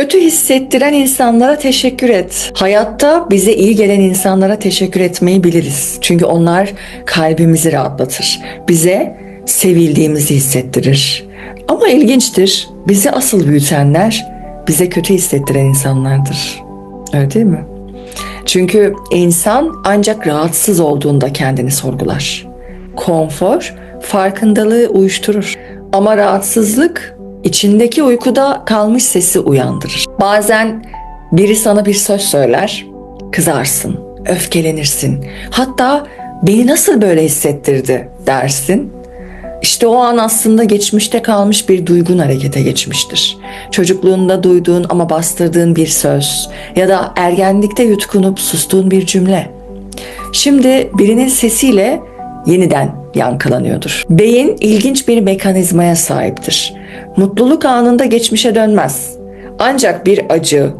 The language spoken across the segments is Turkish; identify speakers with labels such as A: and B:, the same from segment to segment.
A: Kötü hissettiren insanlara teşekkür et. Hayatta bize iyi gelen insanlara teşekkür etmeyi biliriz. Çünkü onlar kalbimizi rahatlatır. Bize sevildiğimizi hissettirir. Ama ilginçtir. Bizi asıl büyütenler bize kötü hissettiren insanlardır. Öyle değil mi? Çünkü insan ancak rahatsız olduğunda kendini sorgular. Konfor farkındalığı uyuşturur. Ama rahatsızlık içindeki uykuda kalmış sesi uyandırır. Bazen biri sana bir söz söyler, kızarsın, öfkelenirsin. Hatta beni nasıl böyle hissettirdi dersin. İşte o an aslında geçmişte kalmış bir duygun harekete geçmiştir. Çocukluğunda duyduğun ama bastırdığın bir söz ya da ergenlikte yutkunup sustuğun bir cümle. Şimdi birinin sesiyle yeniden yankılanıyordur. Beyin ilginç bir mekanizmaya sahiptir. Mutluluk anında geçmişe dönmez. Ancak bir acı,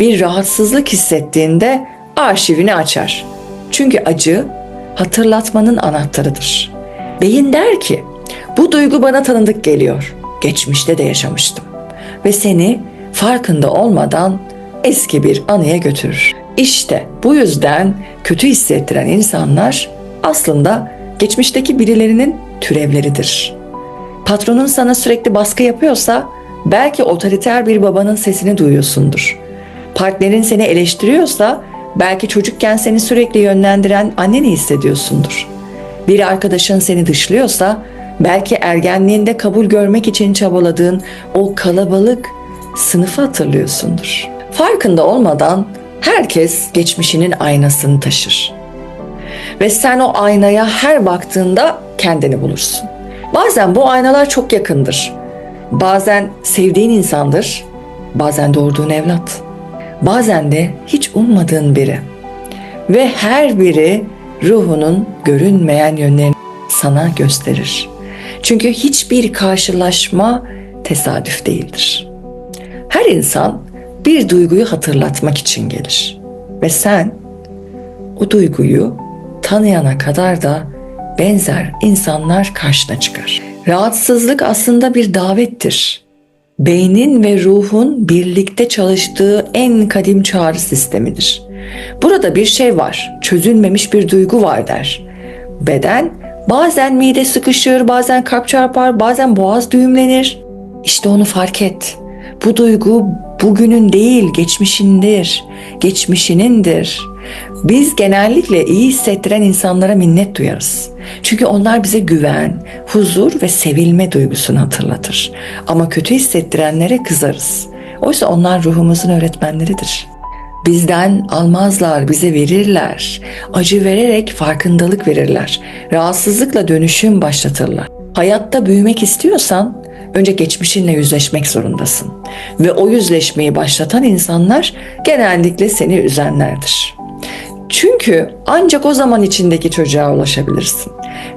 A: bir rahatsızlık hissettiğinde arşivini açar. Çünkü acı hatırlatmanın anahtarıdır. Beyin der ki, bu duygu bana tanıdık geliyor. Geçmişte de yaşamıştım. Ve seni farkında olmadan eski bir anıya götürür. İşte bu yüzden kötü hissettiren insanlar aslında geçmişteki birilerinin türevleridir. Patronun sana sürekli baskı yapıyorsa belki otoriter bir babanın sesini duyuyorsundur. Partnerin seni eleştiriyorsa belki çocukken seni sürekli yönlendiren anneni hissediyorsundur. Bir arkadaşın seni dışlıyorsa belki ergenliğinde kabul görmek için çabaladığın o kalabalık sınıfı hatırlıyorsundur. Farkında olmadan herkes geçmişinin aynasını taşır. Ve sen o aynaya her baktığında kendini bulursun. Bazen bu aynalar çok yakındır. Bazen sevdiğin insandır, bazen doğurduğun evlat. Bazen de hiç ummadığın biri. Ve her biri ruhunun görünmeyen yönlerini sana gösterir. Çünkü hiçbir karşılaşma tesadüf değildir. Her insan bir duyguyu hatırlatmak için gelir. Ve sen o duyguyu tanıyana kadar da benzer insanlar karşına çıkar. Rahatsızlık aslında bir davettir. Beynin ve ruhun birlikte çalıştığı en kadim çağrı sistemidir. Burada bir şey var, çözülmemiş bir duygu var der. Beden bazen mide sıkışır, bazen kalp çarpar, bazen boğaz düğümlenir. İşte onu fark et. Bu duygu bugünün değil, geçmişindir, geçmişinindir. Biz genellikle iyi hissettiren insanlara minnet duyarız. Çünkü onlar bize güven, huzur ve sevilme duygusunu hatırlatır. Ama kötü hissettirenlere kızarız. Oysa onlar ruhumuzun öğretmenleridir. Bizden almazlar, bize verirler. Acı vererek farkındalık verirler. Rahatsızlıkla dönüşüm başlatırlar. Hayatta büyümek istiyorsan önce geçmişinle yüzleşmek zorundasın. Ve o yüzleşmeyi başlatan insanlar genellikle seni üzenlerdir. Çünkü ancak o zaman içindeki çocuğa ulaşabilirsin.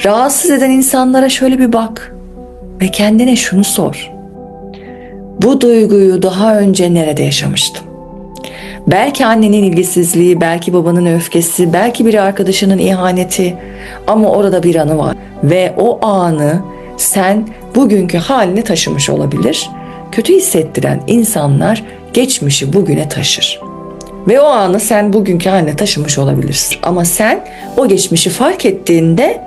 A: Rahatsız eden insanlara şöyle bir bak ve kendine şunu sor. Bu duyguyu daha önce nerede yaşamıştım? Belki annenin ilgisizliği, belki babanın öfkesi, belki bir arkadaşının ihaneti ama orada bir anı var ve o anı sen bugünkü haline taşımış olabilir. Kötü hissettiren insanlar geçmişi bugüne taşır. Ve o anı sen bugünkü haline taşımış olabilirsin. Ama sen o geçmişi fark ettiğinde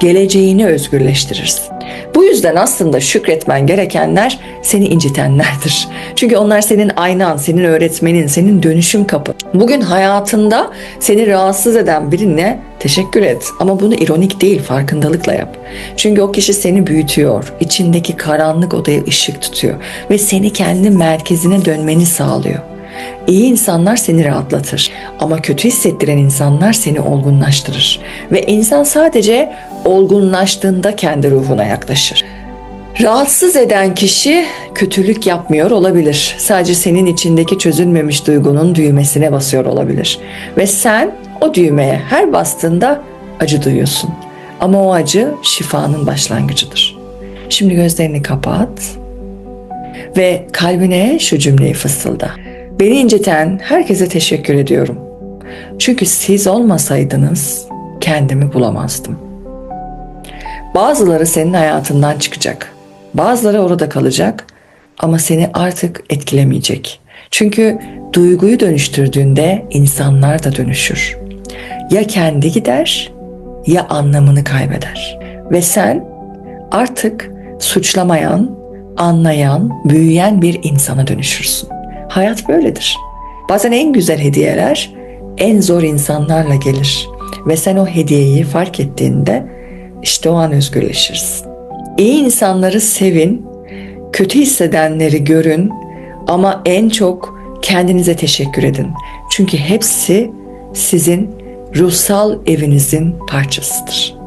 A: geleceğini özgürleştirirsin. Bu yüzden aslında şükretmen gerekenler seni incitenlerdir. Çünkü onlar senin aynan, senin öğretmenin, senin dönüşüm kapı. Bugün hayatında seni rahatsız eden birine teşekkür et. Ama bunu ironik değil, farkındalıkla yap. Çünkü o kişi seni büyütüyor. içindeki karanlık odaya ışık tutuyor. Ve seni kendi merkezine dönmeni sağlıyor. İyi insanlar seni rahatlatır ama kötü hissettiren insanlar seni olgunlaştırır. Ve insan sadece olgunlaştığında kendi ruhuna yaklaşır. Rahatsız eden kişi kötülük yapmıyor olabilir. Sadece senin içindeki çözülmemiş duygunun düğmesine basıyor olabilir. Ve sen o düğmeye her bastığında acı duyuyorsun. Ama o acı şifanın başlangıcıdır. Şimdi gözlerini kapat ve kalbine şu cümleyi fısılda. Beni inciten herkese teşekkür ediyorum. Çünkü siz olmasaydınız kendimi bulamazdım. Bazıları senin hayatından çıkacak. Bazıları orada kalacak ama seni artık etkilemeyecek. Çünkü duyguyu dönüştürdüğünde insanlar da dönüşür. Ya kendi gider ya anlamını kaybeder. Ve sen artık suçlamayan, anlayan, büyüyen bir insana dönüşürsün. Hayat böyledir. Bazen en güzel hediyeler en zor insanlarla gelir ve sen o hediyeyi fark ettiğinde işte o an özgürleşirsin. İyi insanları sevin, kötü hissedenleri görün ama en çok kendinize teşekkür edin. Çünkü hepsi sizin ruhsal evinizin parçasıdır.